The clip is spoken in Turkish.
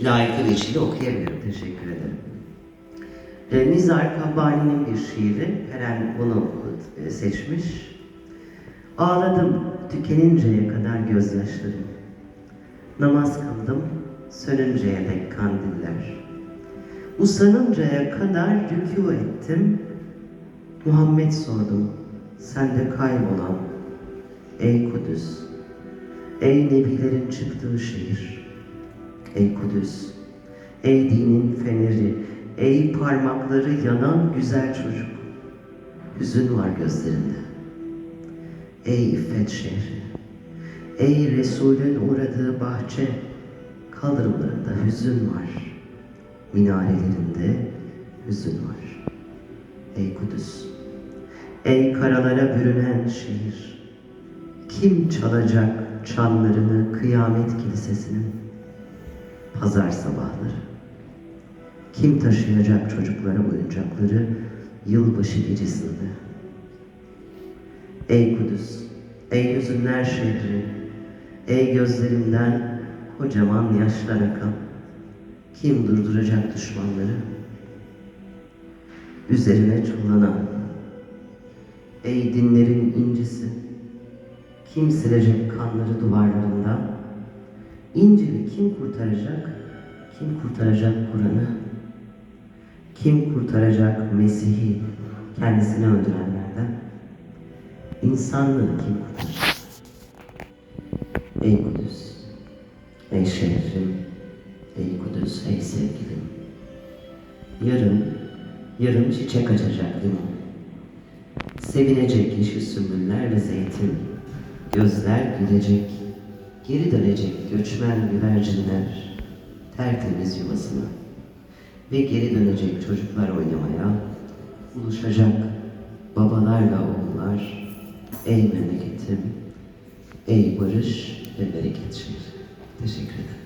layıklı içinde okuyabilirim. Teşekkür ederim. E, Nizar Kabbani'nin bir şiiri. Eren bunu e, seçmiş. Ağladım tükeninceye kadar gözyaşlarım. Namaz kıldım sönünceye dek kandiller. Usanıncaya kadar rükû ettim. Muhammed sordum, sende kaybolan ey Kudüs, ey nebilerin çıktığı şehir, ey Kudüs, ey dinin feneri, ey parmakları yanan güzel çocuk, hüzün var gözlerinde. Ey İffet şehri, ey Resulün uğradığı bahçe, kaldırımlarında hüzün var, minarelerinde hüzün var. Ey Kudüs, ey karalara bürünen şehir, kim çalacak çanlarını kıyamet kilisesinin pazar sabahları? Kim taşıyacak çocuklara oyuncakları yılbaşı gecesinde? Ey Kudüs, ey hüzünler şehri, ey gözlerimden kocaman yaşlar akan, kim durduracak düşmanları? Üzerine çullanan, ey dinlerin incisi, kim silecek kanları duvarlarında? İncil'i kim kurtaracak? Kim kurtaracak Kur'an'ı? Kim kurtaracak Mesih'i kendisini öldürenlerden? İnsanlığı kim kurtaracak? Ey Kudüs, ey şehrim, ey Kudüs, ey sevgilim. Yarın, yarın çiçek açacak limon. Sevinecek yeşil sümbüller ve zeytin. Gözler gülecek, geri dönecek göçmen güvercinler tertemiz yuvasına. Ve geri dönecek çocuklar oynamaya, buluşacak babalarla oğullar. Ey memleketim, ey barış ve bereket şehri. Teşekkür ederim.